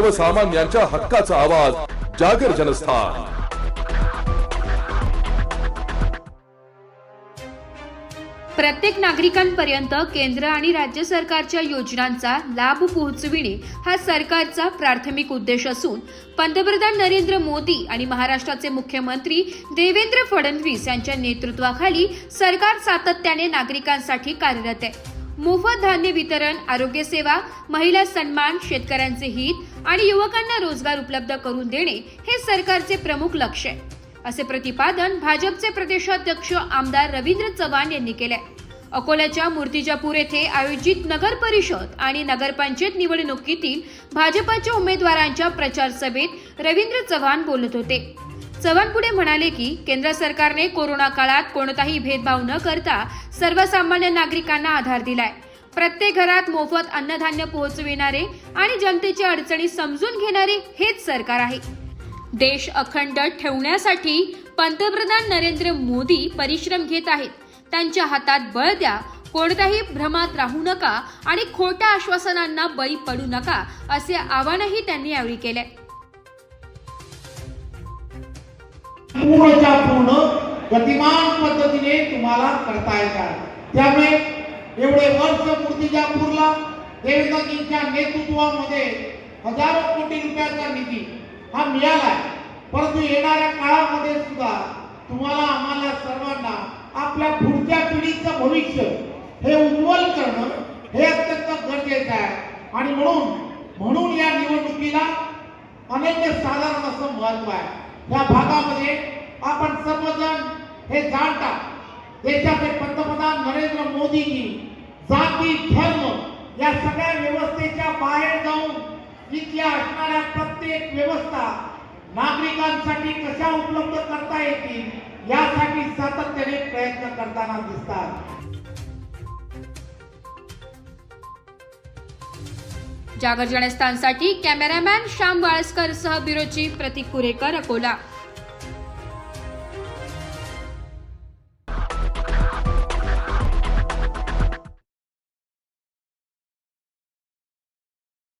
सर्वसामान्यांच्या हक्काचा आवाज जागर जनस्थान. प्रत्येक नागरिकांपर्यंत केंद्र आणि राज्य सरकारच्या योजनांचा लाभ पोहोचविणे हा सरकारचा प्राथमिक उद्देश असून पंतप्रधान नरेंद्र मोदी आणि महाराष्ट्राचे मुख्यमंत्री देवेंद्र फडणवीस यांच्या नेतृत्वाखाली सरकार सातत्याने नागरिकांसाठी कार्यरत आहे. मोफत धान्य वितरण आरोग्य सेवा महिला सन्मान शेतकऱ्यांचे हित आणि युवकांना रोजगार उपलब्ध करून देणे हे सरकारचे प्रमुख लक्ष आहे. असे प्रतिपादन भाजपचे प्रदेशाध्यक्ष आमदार रवींद्र चव्हाण यांनी केले अकोल्याच्या मूर्तिजापूर येथे आयोजित नगर परिषद आणि नगरपंचायत निवडणुकीतील भाजपाच्या उमेदवारांच्या प्रचार सभेत रवींद्र चव्हाण बोलत होते. चव्हाण पुढे म्हणाले की केंद्र सरकारने कोरोना काळात कोणताही भेदभाव न करता सर्वसामान्य नागरिकांना आधार दिलाय. प्रत्येक घरात मोफत अन्नधान्य पोहोचविणारे आणि जनतेच्या अडचणी समजून घेणारे हेच सरकार आहे. देश अखंड ठेवण्यासाठी पंतप्रधान नरेंद्र मोदी परिश्रम घेत आहेत. त्यांच्या हातात बळ द्या कोणत्याही भ्रमात राहू नका आणि खोट्या आश्वासनांना बळी पडू नका असे आवाहनही त्यांनी यावेळी केले पूर्णच्या पूर्ण गतिमान पद्धतीने तुम्हाला करता येतात. त्यामुळे एवढे वर्ष मूर्तिजापूरला देवेंद्रजींच्या नेतृत्वामध्ये हजारो कोटी रुपयाचा निधी हा मिळाला आहे परंतु येणाऱ्या काळामध्ये सुद्धा तुम्हाला आम्हाला सर्वांना आपल्या पुढच्या पिढीचं भविष्य हे उज्ज्वल करणं हे अत्यंत गरजेचं आहे. आणि म्हणून म्हणून या निवडणुकीला अनेक साधारण असं महत्त्व आहे. या भागामध्ये आपण सर्वजण हे जाणतात देशाचे पंतप्रधान नरेंद्र मोदीजी जाती धर्म या सगळ्या व्यवस्थेच्या बाहेर जाऊन इथल्या असणाऱ्या प्रत्येक व्यवस्था नागरिकांसाठी कशा उपलब्ध करता येतील यासाठी सातत्याने प्रयत्न करताना दिसतात. जागर जनस्थानसाठी कॅमेरामॅन श्याम वाळसकर सह ब्युरोची प्रतीक कुरेकर अकोला.